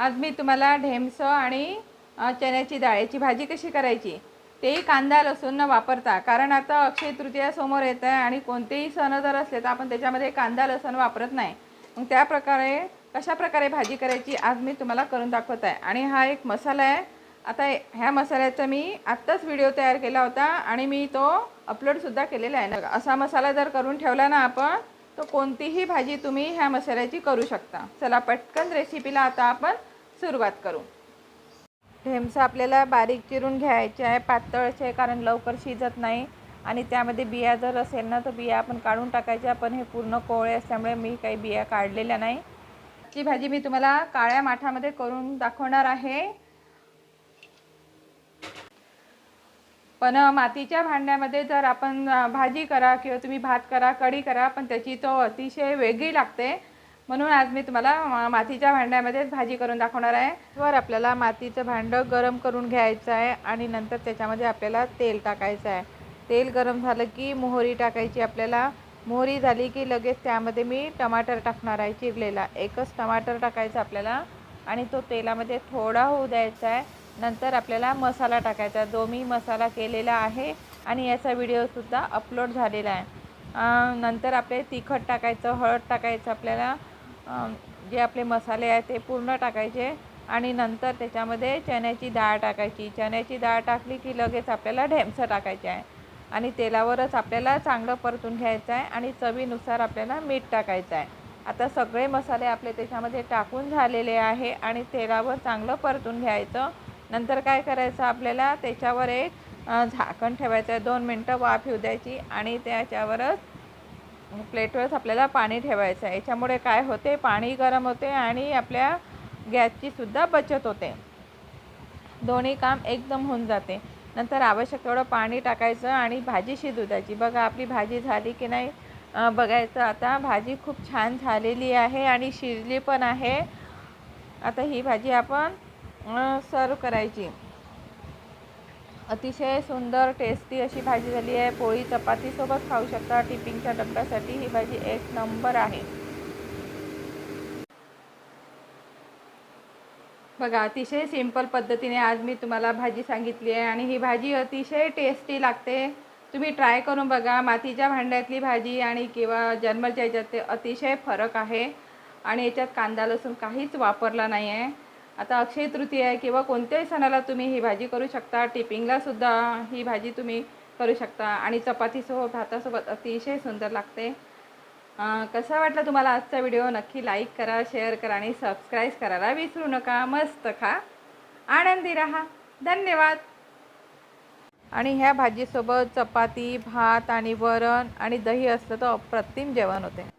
आज मी तुम्हाला ढेमसं आणि चण्याची डाळ्याची भाजी कशी करायची तेही कांदा लसूण न वापरता कारण आता अक्षय तृतीया समोर येत आहे आणि कोणतेही सण जर असले तर आपण त्याच्यामध्ये कांदा लसूण वापरत नाही. मग त्या प्रकारे कशा प्रकारे भाजी करायची आज मी तुम्हाला करून दाखवत आहे. आणि हा एक मसाला आहे. आता ह्या मसाल्याचा मी आत्ताच व्हिडिओ तयार केला होता आणि मी तो अपलोडसुद्धा केलेला आहे. ना असा मसाला जर करून ठेवला ना आपण तर कोणतीही भाजी तुम्ही ह्या मसाल्याची करू शकता. चला पटकन रेसिपीला आता आपण सुरुवात करू. ढेमसा आपल्याला बारीक चिरून घ्यायचे आहे पातळचे आहे कारण लवकर शिजत नाही. आणि त्यामध्ये बिया जर असेल ना तर बिया आपण काढून टाकायच्या पण हे पूर्ण कोवळे असल्यामुळे मी काही बिया काढलेल्या नाही. ती भाजी मी तुम्हाला काळ्या माठामध्ये करून दाखवणार आहे. पण मातीच्या भांड्यामध्ये जर आपण भाजी करा किंवा तुम्ही भात करा कढी करा पण त्याची तो अतिशय वेगळी लागते. म्हणून आज मी तुम्हाला मातीच्या भांड्यामध्येच भाजी करून दाखवणार आहे. वर आपल्याला मातीचं भांडं गरम करून घ्यायचं आहे आणि नंतर त्याच्यामध्ये आपल्याला तेल टाकायचं आहे. तेल गरम झालं की मोहरी टाकायची आपल्याला. मोहरी झाली की लगेच त्यामध्ये मी टमाटर टाकणार आहे चिरलेला. एकच टमाटर टाकायचं आपल्याला आणि तो तेलामध्ये थोडा होऊ द्यायचा आहे. नंतर आपल्याला मसाला टाकायचा. जो मी मसाला केलेला आहे आणि याचा व्हिडिओसुद्धा अपलोड झालेला आहे. नंतर आपले तिखट टाकायचं हळद टाकायचं आपल्याला. जे आपले मसाले आहेत ते पूर्ण टाकायचे. आणि नंतर त्याच्यामध्ये चण्याची डाळ टाकायची. चण्याची डाळ टाकली की लगेच आपल्याला ढेमसं टाकायचे आहे. आणि तेलावरच आपल्याला चांगलं परतून घ्यायचं आहे आणि चवीनुसार आपल्याला मीठ टाकायचं आहे. आता सगळे मसाले आपले त्याच्यामध्ये टाकून झालेले आहे आणि तेलावर चांगलं परतून घ्यायचं. नंतर काय करायचं? आपल्याला त्याच्यावर एक झाकण ठेवायचं आहे. दोन मिनटं वाफ येऊ द्यायची आणि त्याच्यावरच प्लेटवरच आपल्याला पाणी ठेवायचं आहे. याच्यामुळे काय होते? पाणी गरम होते आणि आपल्या गॅसचीसुद्धा बचत होते. दोन्ही काम एकदम होऊन जाते. नंतर आवश्यक तेवढं पाणी टाकायचं आणि भाजी शिजू द्यायची. बघा आपली भाजी झाली की नाही? बघायचं आता भाजी खूप छान झालेली आहे आणि शिजली पण आहे. आता ही भाजी आपण सर्व करायची. अतिशय सुंदर टेस्टी अशी भाजी झाली आहे. पोळी चपातीसोबत खाऊ शकता. टिपिंगच्या डब्यासाठी ही भाजी एक नंबर आहे. बघा अतिशय सिंपल पद्धतीने आज मी तुम्हाला भाजी सांगितली आहे आणि ही भाजी अतिशय टेस्टी लागते. तुम्ही ट्राय करून बघा मातीच्या भांड्यातली भाजी आणि किंवा जन्मच्या याच्यात ते अतिशय फरक आहे. आणि याच्यात कांदा लसूण काहीच वापरला नाही आहे आता अक्षय तृतीय आहे किंवा कोणत्याही सणाला तुम्ही ही भाजी करू शकता टिपिंगला सुद्धा ही भाजी तुम्ही करू शकता आणि चपातीसोबत भातासोबत अतिशय सुंदर लागते. कसा वाटला तुम्हाला आजचा व्हिडिओ? नक्की लाईक करा शेअर करा आणि सबस्क्राईब करायला विसरू नका. मस्त खा. आनंदी राहा. धन्यवाद. आणि ह्या भाजीसोबत चपाती भात आणि वरण आणि दही असलं तर अप्रतिम जेवण होते.